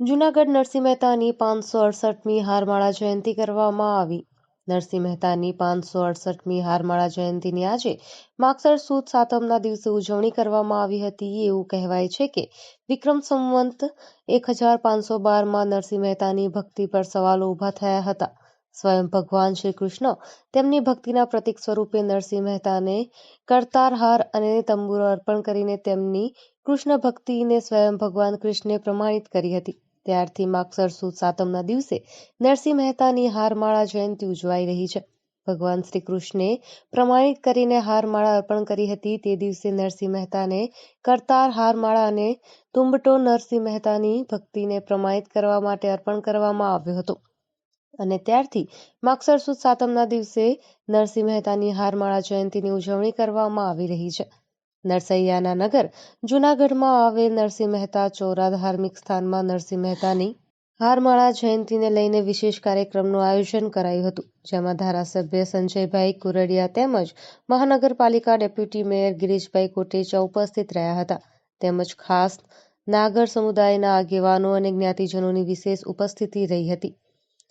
જૂનાગઢ નરસિંહ મહેતાની પાંચસો અડસઠમી હારમાળા જયંતિ કરવામાં આવી. નરસિંહ મહેતાની પાંચસો અડસઠમી હારમાળા જયંતિની આજે માગસર સુદ સાતમના દિવસે ઉજવણી કરવામાં આવી હતી. એવું કહેવાય છે કે વિક્રમ સંવંત એક હજાર પાંચસો બારમાં નરસિંહ મહેતાની ભક્તિ પર સવાલો ઊભા થયા હતા. સ્વયં ભગવાન શ્રી કૃષ્ણ તેમની ભક્તિના પ્રતીક સ્વરૂપે નરસિંહ મહેતાને કરતારહાર અને તંબુરો અર્પણ કરીને તેમની કૃષ્ણ ભક્તિને સ્વયં ભગવાન કૃષ્ણે પ્રમાણિત કરી હતી. ત્યારથી માગસર સુદ સાતમના દિવસે નરસિંહ મહેતાની હારમાળા જયંતિ ઉજવાઈ રહી છે. ભગવાન શ્રી કૃષ્ણે પ્રમાણિત કરીને હારમાળા અર્પણ કરી હતી. તે દિવસે નરસિંહ મહેતાને કરતાર હારમાળા અને તુંબટો નરસિંહ મહેતાની ભક્તિને પ્રમાણિત કરવા માટે અર્પણ કરવામાં આવ્યો હતો. અને ત્યારથી માગસર સુદ સાતમના દિવસે નરસિંહ મહેતાની હારમાળા જયંતિની ઉજવણી કરવામાં આવી રહી છે. નરસૈયાના નગર, જૂનાગઢમાં આવેલ નરસિંહ મહેતા ચોરા ધાર્મિક સ્થાનમાં નરસિંહ મહેતાની હારમાળા જયંતિને લઈને વિશેષ કાર્યક્રમનું આયોજન કરાયું હતું, જેમાં ધારાસભ્ય સંજયભાઈ કુરડિયા તેમજ મહાનગરપાલિકા ડેપ્યુટી મેયર ગિરીશભાઈ કોટેચા ઉપસ્થિત રહ્યા હતા. તેમજ ખાસ નાગર સમુદાયના આગેવાનો અને જ્ઞાતિજનોની વિશેષ ઉપસ્થિતિ રહી હતી.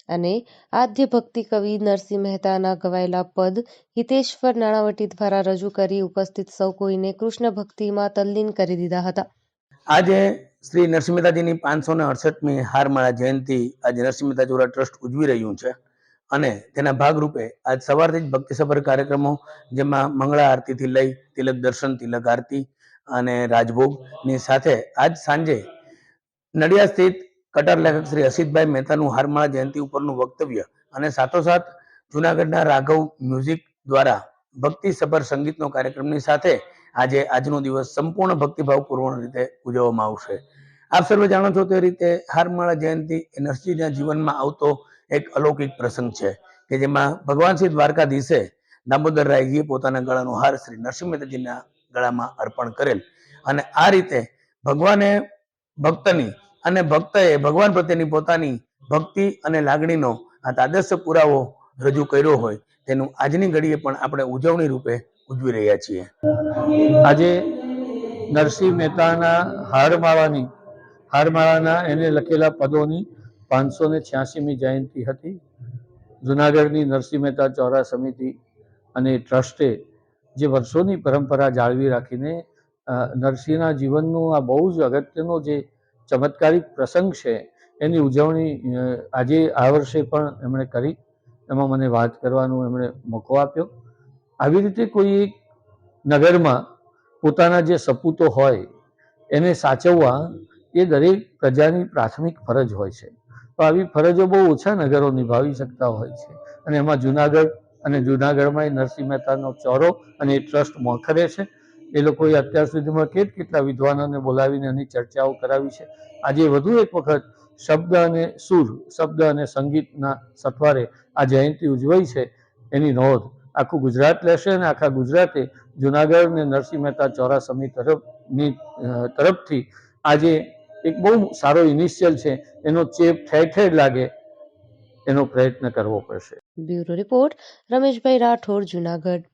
અને આદ્ય ભક્તિ કવિ નરસિંહ મહેતાના ગવાયેલા પદ હિતેશ્વર નાણાવટી દ્વારા રજૂ કરી ઉપસ્થિત સૌ કોઈને કૃષ્ણ ભક્તિમાં તલ્લીન કરી દીધા હતા. આજે શ્રી નરસિંહ મહેતાજીની પાંચસો ને અડસઠમી હારમાળા જયંતિ આજે નરસિંહ મહેતા ચોરા ટ્રસ્ટ ઉજવી રહ્યું છે અને તેના ભાગરૂપે આજ સવારથી જ ભક્તિસભર કાર્યક્રમો જેમાં મંગળા આરતીથી લઈ તિલક દર્શન, તિલક આરતી અને રાજભોગની સાથે આજ સાંજે નડિયાદ સ્થિત કટાર લેખક શ્રી અસિતભાઈ મહેતાનું હારમાળા જયંતિ ઉપરનું વક્તવ્ય અને સાથોસાથ જુનાગઢના રાઘવ મ્યુઝિક દ્વારા ભક્તિસભર સંગીતનો કાર્યક્રમની સાથે આજે આજનો દિવસ સંપૂર્ણ ભક્તિભાવપૂર્ણ રીતે ઉજવવામાં આવશે. આપ સર્વે જાણો છો તે રીતે હારમાળા જયંતિ એ નરસિંહના જીવનમાં આવતો એક અલૌકિક પ્રસંગ છે કે જેમાં ભગવાન શ્રી દ્વારકાધીશે દામોદર રાયજીએ પોતાના ગળાનો હાર શ્રી નરસિંહ મહેતાજીના ગળામાં અર્પણ કરેલ અને આ રીતે ભગવાને ભક્તની અને ભક્તએ ભગવાન પ્રત્યેની પોતાની ભક્તિ અને લાગણીનો આ તાદસ્ય પુરાવો રજૂ કર્યો હોય, તેનું આજની ઘડીએ પણ આપણે ઉજવણી રૂપે ઉજવી રહ્યા છીએ. આજે નરસિંહ મહેતાના હારમાળાની, હારમાળાના એને લખેલા પદોની પાંચસો ને છ્યાસીમી જયંતિ હતી. જુનાગઢની નરસિંહ મહેતા ચોરા સમિતિ અને ટ્રસ્ટે જે વર્ષોની પરંપરા જાળવી રાખીને નરસિંહના જીવનનું આ બહુ જ અગત્યનો જે ચમત્કારિક પ્રસંગ છે, એની ઉજવણી આજે આ વર્ષે પણ એમણે કરી. એમાં મને વાત કરવાનો એમણે મોકો આપ્યો. આવી રીતે કોઈ એક નગરમાં પોતાના જે સપૂતો હોય, એને સાચવવા એ દરેક પ્રજાની પ્રાથમિક ફરજ હોય છે. તો આવી ફરજો બહુ ઓછા નગરો નિભાવી શકતા હોય છે. અને એમાં જુનાગઢ અને જુનાગઢમાં નરસિંહ મહેતાનો ચોરો અને એ ટ્રસ્ટ મોખરે છે. એ લોકોએ અત્યાર સુધીમાં કેટ કેટલા વિદ્વાનોને બોલાવીને એની ચર્ચાઓ કરાવી છે. આજે વધુ એક વખત શબ્દ અને સુર, શબ્દ અને સંગીતના સથવારે આ જયંતિ ઉજવાઈ છે એની નોંધ આખું ગુજરાત લેશે અને આખા ગુજરાતે જુનાગઢ અને નરસિંહ મહેતા ચોરાસમી તરફની તરફથી આજે એક બહુ સારો ઇનિશિયલ છે. એનો ચેપ ઠેર ઠેર લાગે એનો પ્રયત્ન કરવો પડશે. Bureau report Rameshbhai Rathod, Junagadh.